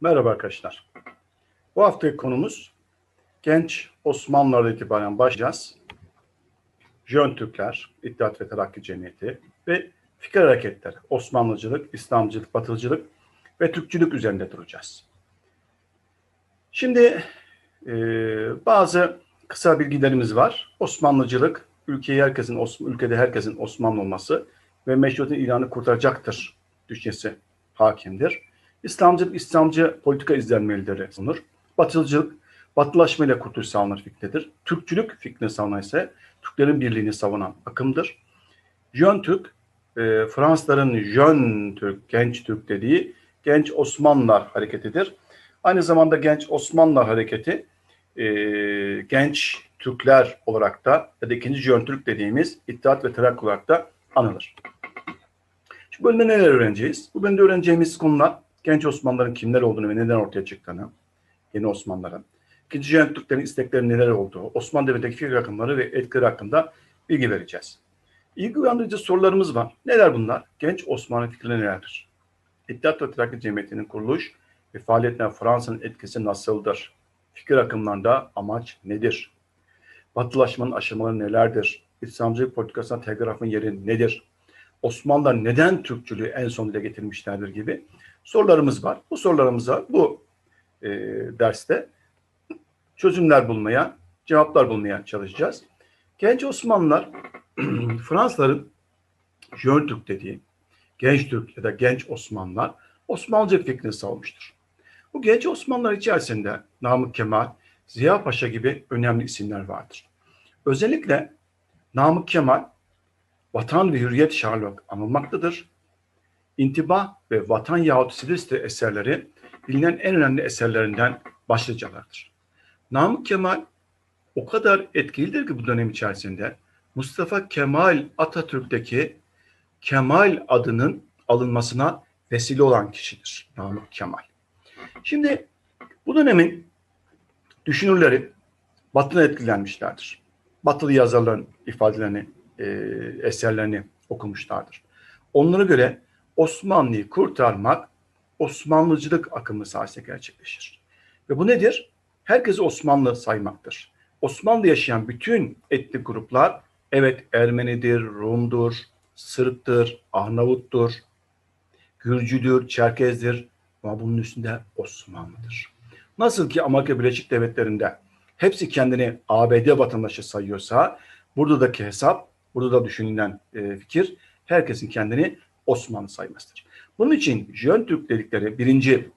Merhaba arkadaşlar. Bu haftaki konumuz genç Osmanlılardan itibaren başlayacağız. Jön Türkler, İttihat ve Terakki Cemiyeti ve fikir hareketleri, Osmanlıcılık, İslamcılık, Batılıcılık ve Türkçülük üzerinde duracağız. Şimdi e, bazı kısa bilgilerimiz var. Osmanlıcılık, ülkeyi herkesin, ülkede herkesin Osmanlı olması ve meşruiyet'in ilanı kurtaracaktır düşüncesi hakimdir. İslamcılık, İslamcı politika izlenmelidir sunur. Batılıcılık, batılaşmayla kurtuluş sağlanır fikridir. Türkçülük fikrini savunan ise Türklerin birliğini savunan akımdır. Jön Türk, e, Fransızların Jön Türk, genç Türk dediği genç Osmanlılar hareketidir. Aynı zamanda genç Osmanlılar hareketi e, genç Türkler olarak da ya da ikinci Jön Türk dediğimiz İttihat ve Terakki olarak da anılır. Şu bölümde neler öğreneceğiz? Bu bölümde öğreneceğimiz konular genç Osmanlıların kimler olduğunu ve neden ortaya çıktığını, yeni Osmanlıların, ikinci Jön Türklerin istekleri neler olduğu, Osmanlı Devleti'ndeki fikir akımları ve etkileri hakkında bilgi vereceğiz. İlgi uyandırıcı sorularımız var. Neler bunlar? Genç Osmanlı fikirleri nelerdir? İttihat ve Terakki Cemiyeti'nin kuruluş ve faaliyetine Fransa'nın etkisi nasıldır? Fikir akımlarında amaç nedir? Batılaşmanın aşamaları nelerdir? İslamcılık politikasına telgrafın yeri nedir? Osmanlılar neden Türkçülüğü en son dile getirmişlerdir gibi sorularımız var. Bu sorularımıza bu e, derste çözümler bulmaya, cevaplar bulmaya çalışacağız. Genç Osmanlılar Fransızların Jön Türk dediği genç Türk ya da genç Osmanlılar Osmanlıcılık fikrini savunmuştur. Bu genç Osmanlılar içerisinde Namık Kemal, Ziya Paşa gibi önemli isimler vardır. Özellikle Namık Kemal Vatan ve Hürriyet şarlı anılmaktadır. İntibah ve Vatan yahut Silistri eserleri bilinen en önemli eserlerinden başlıcalardır. Namık Kemal o kadar etkilidir ki bu dönem içerisinde Mustafa Kemal Atatürk'teki Kemal adının alınmasına vesile olan kişidir Namık Kemal. Şimdi bu dönemin düşünürleri Batı'na etkilenmişlerdir. Batılı yazarların ifadelerini, e, eserlerini okumuşlardır. Onlara göre Osmanlı'yı kurtarmak Osmanlıcılık akımı sayesinde gerçekleşir. Ve bu nedir? Herkesi Osmanlı saymaktır. Osmanlı yaşayan bütün etnik gruplar evet Ermenidir, Rum'dur, Sırp'tır, Arnavut'tur, Gürcüdür, Çerkez'dir ama bunun üstünde Osmanlı'dır. Nasıl ki Amerika Birleşik Devletleri'nde hepsi kendini ABD vatandaşı sayıyorsa buradaki hesap, burada da düşünülen e, fikir herkesin kendini Osmanlı saymasıdır. Bunun için Jön Türk dedikleri birinci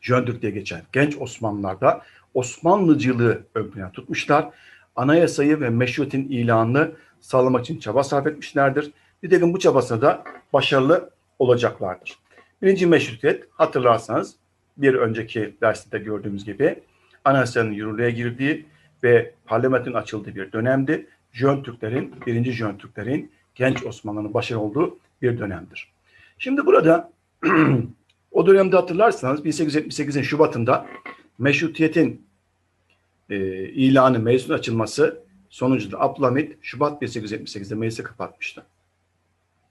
Jön Türk diye geçen genç Osmanlılar da Osmanlıcılığı ön plana tutmuşlar. Anayasayı ve meşruiyetin ilanını sağlamak için çaba sarf etmişlerdir. Nitekim bu çabasında da başarılı olacaklardır. Birinci meşrutiyet hatırlarsanız bir önceki derste gördüğümüz gibi anayasanın yürürlüğe girdiği ve parlamentonun açıldığı bir dönemdi. Jön Türklerin, birinci Jön Türklerin genç Osmanlı'nın başarılı olduğu bir dönemdir. Şimdi burada o dönemde hatırlarsanız 1878'in Şubat'ında meşrutiyetin e, ilanı, meclisin açılması sonucunda Abdülhamit Şubat 1878'de meclisi kapatmıştı.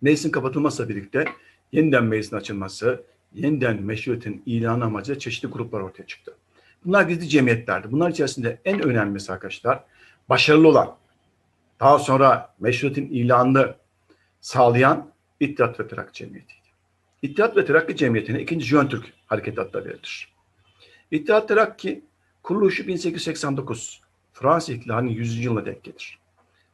Meclisin kapatılmasıyla birlikte yeniden meclisin açılması, yeniden meşruiyetin ilanı amacıyla çeşitli gruplar ortaya çıktı. Bunlar gizli cemiyetlerdi. Bunlar içerisinde en önemlisi arkadaşlar başarılı olan, daha sonra meşruiyetin ilanını sağlayan İttihat ve Terakki Cemiyeti'ydi. İttihat ve Terakki Cemiyeti'ne ikinci Jön Türk Hareketi adları verilir. İttihat Terakki kuruluşu 1889 Fransız İhtilali'nin 100. yılına denk gelir.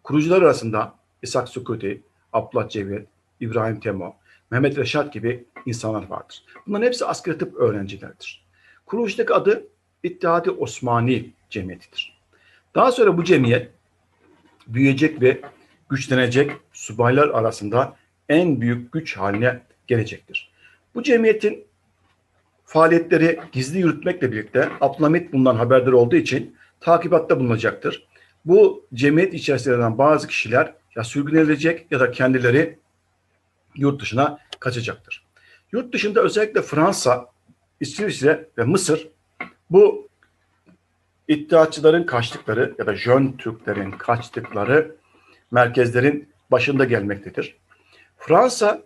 Kurucular arasında İshak Sukuti, Abdullah Cevdet, İbrahim Temo, Mehmet Reşat gibi insanlar vardır. Bunların hepsi asgari tıp öğrencilerdir. Kuruluştaki adı İttihadi Osmani Cemiyeti'dir. Daha sonra bu cemiyet büyüyecek ve güçlenecek subaylar arasında en büyük güç haline gelecektir. Bu cemiyetin faaliyetleri gizli yürütmekle birlikte Abdülhamit bundan haberdar olduğu için takibatta bulunacaktır. Bu cemiyet içerisinden bazı kişiler ya sürgün edilecek ya da kendileri yurt dışına kaçacaktır. Yurt dışında özellikle Fransa, İsviçre ve Mısır bu iddiatçıların kaçtıkları ya da Jön Türklerin kaçtıkları merkezlerin başında gelmektedir. Fransa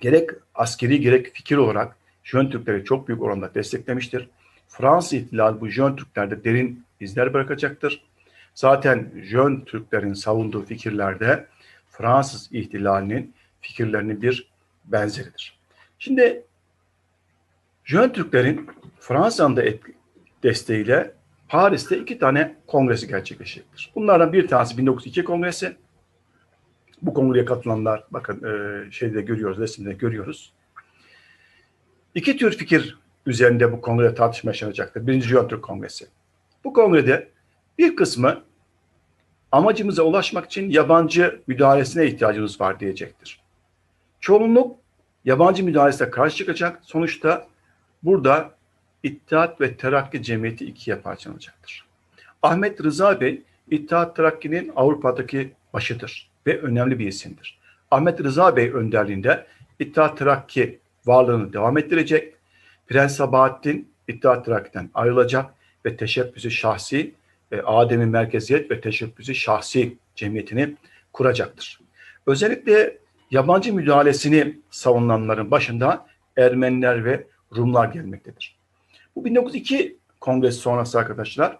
gerek askeri gerek fikir olarak Jön Türkleri çok büyük oranda desteklemiştir. Fransız ihtilali bu Jön Türklerde derin izler bırakacaktır. Zaten Jön Türklerin savunduğu fikirlerde Fransız ihtilalinin fikirlerinin bir benzeridir. Şimdi Jön Türklerin Fransa'nın da desteğiyle Paris'te iki tane kongresi gerçekleşecektir. Bunlardan bir tanesi 1902 kongresi. Bu kongreye katılanlar bakın e, şeyde görüyoruz, resimde görüyoruz. İki tür fikir üzerinde bu kongrede tartışma yaşanacaktır. Birinci Jön Türk Kongresi. Bu kongrede bir kısmı amacımıza ulaşmak için yabancı müdahalesine ihtiyacımız var diyecektir. Çoğunluk yabancı müdahalesine karşı çıkacak. Sonuçta burada İttihat ve Terakki Cemiyeti ikiye parçalanacaktır. Ahmet Rıza Bey, İttihat Terakki'nin Avrupa'daki başıdır ve önemli bir isimdir. Ahmet Rıza Bey önderliğinde İttihat Terakki varlığını devam ettirecek. Prens Sabahattin İttihat Terakki'den ayrılacak ve teşebbüsü şahsi, e, Adem'in merkeziyet ve teşebbüsü şahsi cemiyetini kuracaktır. Özellikle yabancı müdahalesini savunanların başında Ermeniler ve Rumlar gelmektedir. Bu 1902 kongresi sonrası arkadaşlar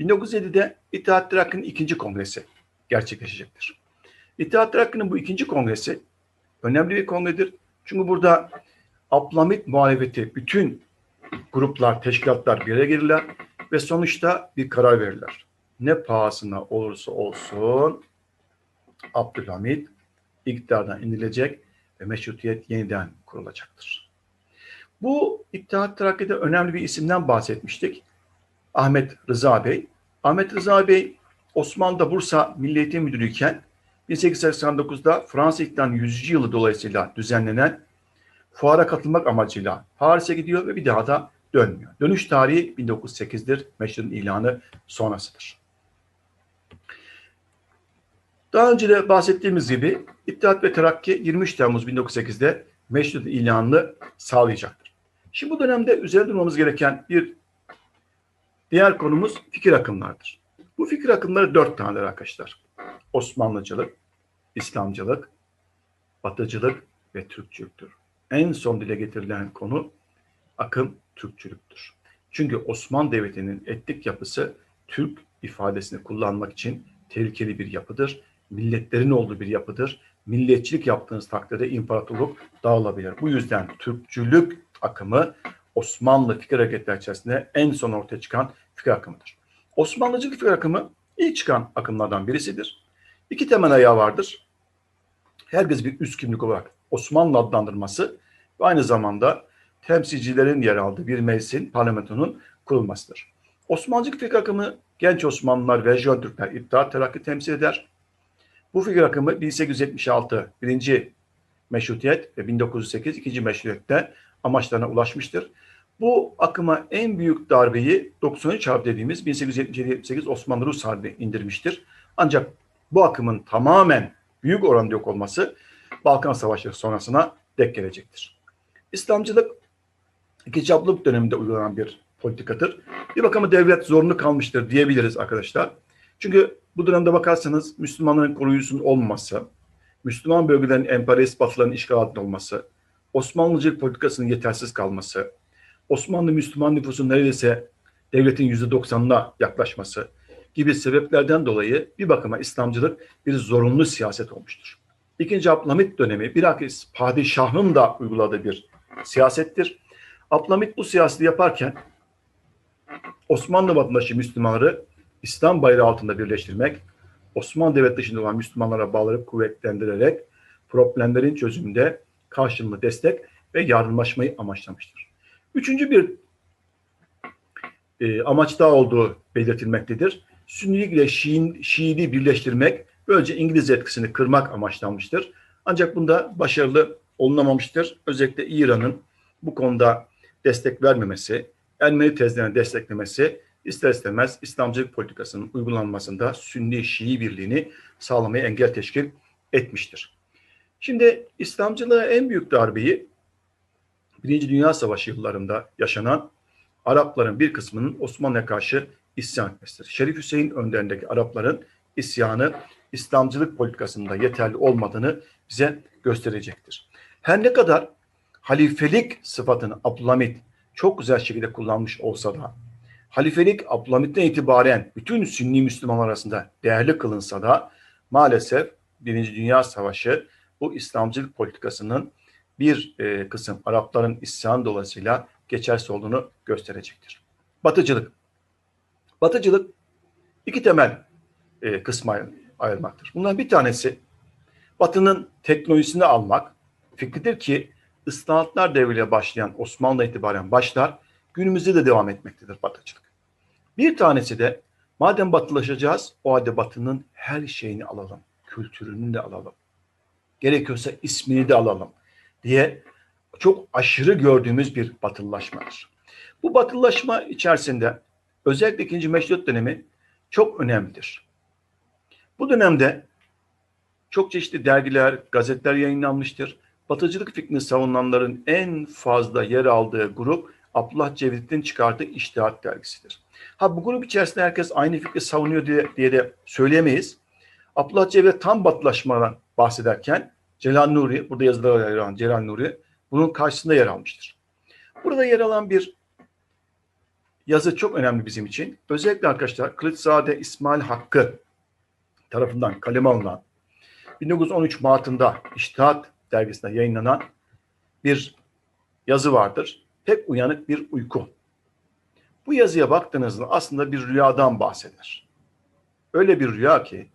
1907'de İttihat Terakki'nin ikinci kongresi gerçekleşecektir. İttihat Terakki'nin bu ikinci kongresi önemli bir kongredir. Çünkü burada Abdülhamit muhalefeti bütün gruplar, teşkilatlar bir araya gelirler ve sonuçta bir karar verirler. Ne pahasına olursa olsun Abdülhamit iktidardan indirilecek ve meşrutiyet yeniden kurulacaktır. Bu İttihat Terakki'de önemli bir isimden bahsetmiştik. Ahmet Rıza Bey. Ahmet Rıza Bey Osmanlı'da Bursa Milli Eğitim Müdürüyken 1889'da Fransa İhtilalinin 100. yılı dolayısıyla düzenlenen fuara katılmak amacıyla Paris'e gidiyor ve bir daha da dönmüyor. Dönüş tarihi 1908'dir. Meşrut'un ilanı sonrasıdır. Daha önce de bahsettiğimiz gibi İttihat ve Terakki 23 Temmuz 1908'de Meşrut'un ilanını sağlayacaktır. Şimdi bu dönemde üzerinde durmamız gereken bir diğer konumuz fikir akımlardır. Bu fikir akımları dört tanedir arkadaşlar. Osmanlıcılık, İslamcılık, Batıcılık ve Türkçülüktür. En son dile getirilen konu akım Türkçülüktür. Çünkü Osmanlı Devleti'nin etnik yapısı Türk ifadesini kullanmak için tehlikeli bir yapıdır. Milletlerin olduğu bir yapıdır. Milliyetçilik yaptığınız takdirde imparatorluk dağılabilir. Bu yüzden Türkçülük akımı Osmanlı fikir hareketleri içerisinde en son ortaya çıkan fikir akımıdır. Osmanlıcılık fikir akımı ilk çıkan akımlardan birisidir. İki temel ayağı vardır. Herkes bir üst kimlik olarak Osmanlı adlandırması ve aynı zamanda temsilcilerin yer aldığı bir meclisin, parlamentonun kurulmasıdır. Osmanlıcılık fikir akımı genç Osmanlılar ve Jön Türkler İttihat Terakki temsil eder. Bu fikir akımı 1876 birinci meşrutiyet ve 1908 ikinci meşrutiyette amaçlarına ulaşmıştır. Bu akıma en büyük darbeyi 93 Harbi dediğimiz 1877-78 Osmanlı-Rus Harbi indirmiştir. Ancak bu akımın tamamen büyük oranda yok olması Balkan Savaşları sonrasına dek gelecektir. İslamcılık ikinci Abdülhamit döneminde uygulanan bir politikadır. Bir bakıma devlet zorunlu kalmıştır diyebiliriz arkadaşlar. Çünkü bu dönemde bakarsanız Müslümanların koruyucusunun olmaması, Müslüman bölgelerin emperyalist batıların işgal altında olması, Osmanlıcılık politikasının yetersiz kalması, Osmanlı Müslüman nüfusun neredeyse devletin yüzde doksanına yaklaşması gibi sebeplerden dolayı bir bakıma İslamcılık bir zorunlu siyaset olmuştur. İkinci Abdülhamit dönemi bilakis padişahın da uyguladığı bir siyasettir. Abdülhamit bu siyaseti yaparken Osmanlı vatandaşı Müslümanları İslam bayrağı altında birleştirmek, Osmanlı devlet dışında olan Müslümanlara bağlayıp kuvvetlendirerek problemlerin çözümünde karşılıklı destek ve yardımlaşmayı amaçlamıştır. Üçüncü bir e, amaç daha olduğu belirtilmektedir. Sünnilik ile Şiin, Şii'yi birleştirmek, böylece İngiliz etkisini kırmak amaçlanmıştır. Ancak bunda başarılı olunamamıştır. Özellikle İran'ın bu konuda destek vermemesi, Ermeni tezlerine desteklemesi ister istemez İslamcılık politikasının uygulanmasında Sünni-Şii birliğini sağlamaya engel teşkil etmiştir. Şimdi İslamcılığa en büyük darbeyi Birinci Dünya Savaşı yıllarında yaşanan Arapların bir kısmının Osmanlı'ya karşı isyan etmesidir. Şerif Hüseyin önderindeki Arapların isyanı İslamcılık politikasında yeterli olmadığını bize gösterecektir. Her ne kadar halifelik sıfatını Abdülhamit çok güzel şekilde kullanmış olsa da halifelik Abdülhamit'ten itibaren bütün Sünni Müslümanlar arasında değerli kılınsa da maalesef Birinci Dünya Savaşı bu İslamcılık politikasının bir e, kısım Arapların isyan dolayısıyla geçersiz olduğunu gösterecektir. Batıcılık. Batıcılık iki temel e, kısma ayrılmaktır. Bundan bir tanesi Batı'nın teknolojisini almak fikridir ki ıslahatlar devriyle başlayan Osmanlı itibaren başlar, günümüzde de devam etmektedir Batıcılık. Bir tanesi de madem batılaşacağız o halde Batı'nın her şeyini alalım, kültürünü de alalım. Gerekiyorsa ismini de alalım diye çok aşırı gördüğümüz bir batılılaşmadır. Bu batılılaşma içerisinde özellikle ikinci meşrut dönemi çok önemlidir. Bu dönemde çok çeşitli dergiler, gazeteler yayınlanmıştır. Batıcılık fikrini savunanların en fazla yer aldığı grup Abdullah Cevdet'in çıkardığı İştihat dergisidir. Ha bu grup içerisinde herkes aynı fikri savunuyor diye, diye de söyleyemeyiz. Abdullah Cevdet tam batılaşmadan bahsederken Celal Nuri, burada yazılara yer alan Celal Nuri bunun karşısında yer almıştır. Burada yer alan bir yazı çok önemli bizim için. Özellikle arkadaşlar Kılıçzade İsmail Hakkı tarafından kaleme alınan 1913 Mart'ında İştihat dergisinde yayınlanan bir yazı vardır. Pek uyanık bir uyku. Bu yazıya baktığınızda aslında bir rüyadan bahseder. Öyle bir rüya ki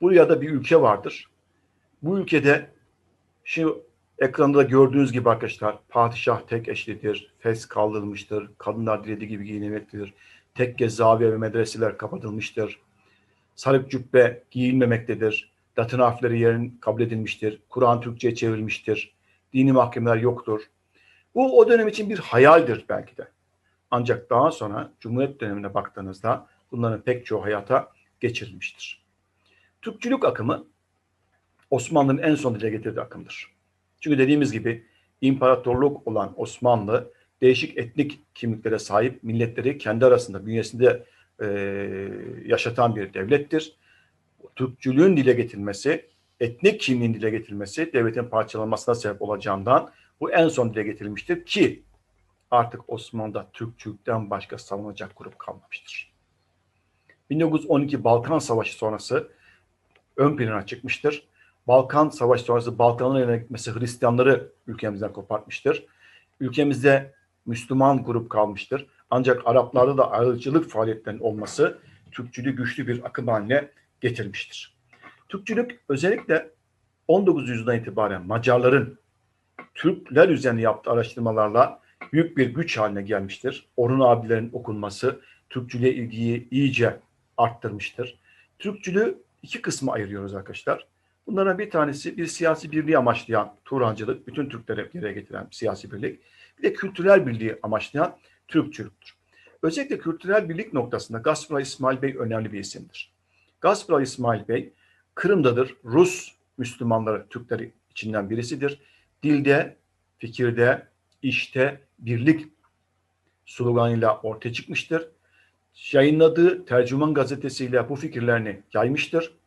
bu rüyada bir ülke vardır. Bu ülkede şu ekranda da gördüğünüz gibi arkadaşlar padişah tek eşlidir, fes kaldırılmıştır, kadınlar dilediği gibi giyinmektedir. Tekke zaviye ve medreseler kapatılmıştır. Sarık cübbe giyilmemektedir. Latin harfleri yerin kabul edilmiştir. Kur'an Türkçe'ye çevrilmiştir. Dini mahkemeler yoktur. Bu o dönem için bir hayaldir belki de. Ancak daha sonra Cumhuriyet dönemine baktığınızda bunların pek çoğu hayata geçirilmiştir. Türkçülük akımı Osmanlı'nın en son dile getirdiği akımdır. Çünkü dediğimiz gibi imparatorluk olan Osmanlı değişik etnik kimliklere sahip milletleri kendi arasında bünyesinde e, yaşatan bir devlettir. Türkçülüğün dile getirilmesi, etnik kimliğin dile getirilmesi devletin parçalanmasına sebep olacağından bu en son dile getirilmiştir ki artık Osmanlı'da Türkçülükten başka savunacak grup kalmamıştır. 1912 Balkan Savaşı sonrası ön plana çıkmıştır. Balkan Savaşı sonrası Balkanlara yönelik gitmesi Hristiyanları ülkemizden kopartmıştır. Ülkemizde Müslüman grup kalmıştır. Ancak Araplarda da ayrılıcılık faaliyetlerinin olması Türkçülüğü güçlü bir akım haline getirmiştir. Türkçülük özellikle 19. yüzyıldan itibaren Macarların Türkler üzerine yaptığı araştırmalarla büyük bir güç haline gelmiştir. Orhun abilerin okunması Türkçülüğe ilgiyi iyice arttırmıştır. Türkçülüğü iki kısma ayırıyoruz arkadaşlar. Bunlardan bir tanesi bir siyasi birliği amaçlayan Turancılık, bütün Türkleri bir getiren siyasi birlik. Bir de kültürel birliği amaçlayan Türkçülüktür. Özellikle kültürel birlik noktasında Gaspar İsmail Bey önemli bir isimdir. Gaspar İsmail Bey Kırım'dadır. Rus Müslümanları, Türkleri içinden birisidir. Dilde, fikirde, işte birlik sloganıyla ortaya çıkmıştır. Yayınladığı Tercüman gazetesiyle bu fikirlerini yaymıştır.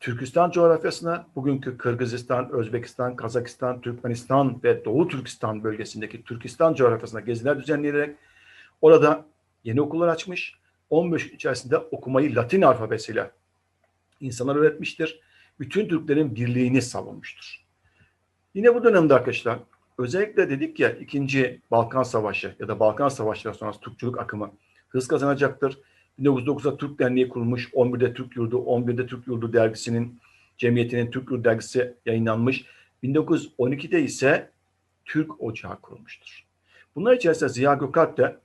Türkistan coğrafyasına bugünkü Kırgızistan, Özbekistan, Kazakistan, Türkmenistan ve Doğu Türkistan bölgesindeki Türkistan coğrafyasına geziler düzenleyerek orada yeni okullar açmış. 15 içerisinde okumayı Latin alfabesiyle insanlar öğretmiştir. Bütün Türklerin birliğini savunmuştur. Yine bu dönemde arkadaşlar özellikle dedik ya ikinci Balkan Savaşı ya da Balkan Savaşları sonrası Türkçülük akımı hız kazanacaktır. 1909'da Türk Derneği kurulmuş, 11'de Türk Yurdu, 11'de Türk Yurdu dergisinin, cemiyetinin Türk Yurdu dergisi yayınlanmış. 1912'de ise Türk Ocağı kurulmuştur. Bunlar içerisinde Ziya Gökalp de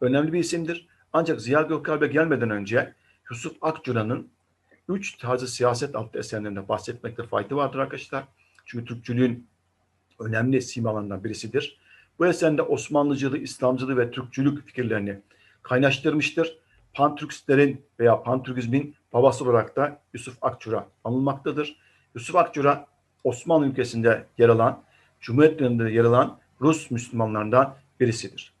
önemli bir isimdir. Ancak Ziya Gökalp'e gelmeden önce Yusuf Akçura'nın Üç Tarzı Siyaset adlı eserlerinde bahsetmekte fayda vardır arkadaşlar. Çünkü Türkçülüğün önemli simalarından birisidir. Bu eserinde Osmanlıcılığı, İslamcılığı ve Türkçülük fikirlerini kaynaştırmıştır. Pantürkistlerin veya Pantürkizmin babası olarak da Yusuf Akçura anılmaktadır. Yusuf Akçura Osmanlı ülkesinde yer alan, Cumhuriyet döneminde yer alan Rus Müslümanlarından birisidir.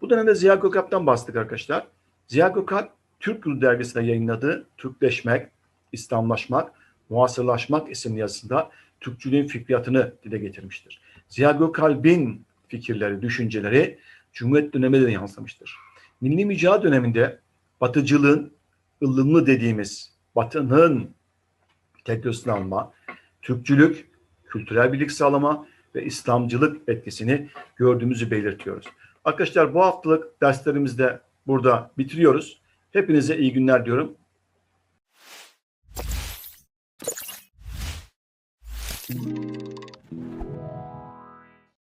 Bu dönemde Ziya Gökalp'ten bahsettik arkadaşlar. Ziya Gökalp Türk Yurdu dergisinde yayınladığı Türkleşmek, İslamlaşmak, Muhasırlaşmak isimli yazısında Türkçülüğün fikriyatını dile getirmiştir. Ziya Gökalp'in fikirleri, düşünceleri Cumhuriyet döneminde de yansımıştır. Milli mücadele döneminde batıcılığın ılımlı dediğimiz batının teknolojisini alma, Türkçülük, kültürel birlik sağlama ve İslamcılık etkisini gördüğümüzü belirtiyoruz. Arkadaşlar bu haftalık derslerimizde burada bitiriyoruz. Hepinize iyi günler diyorum.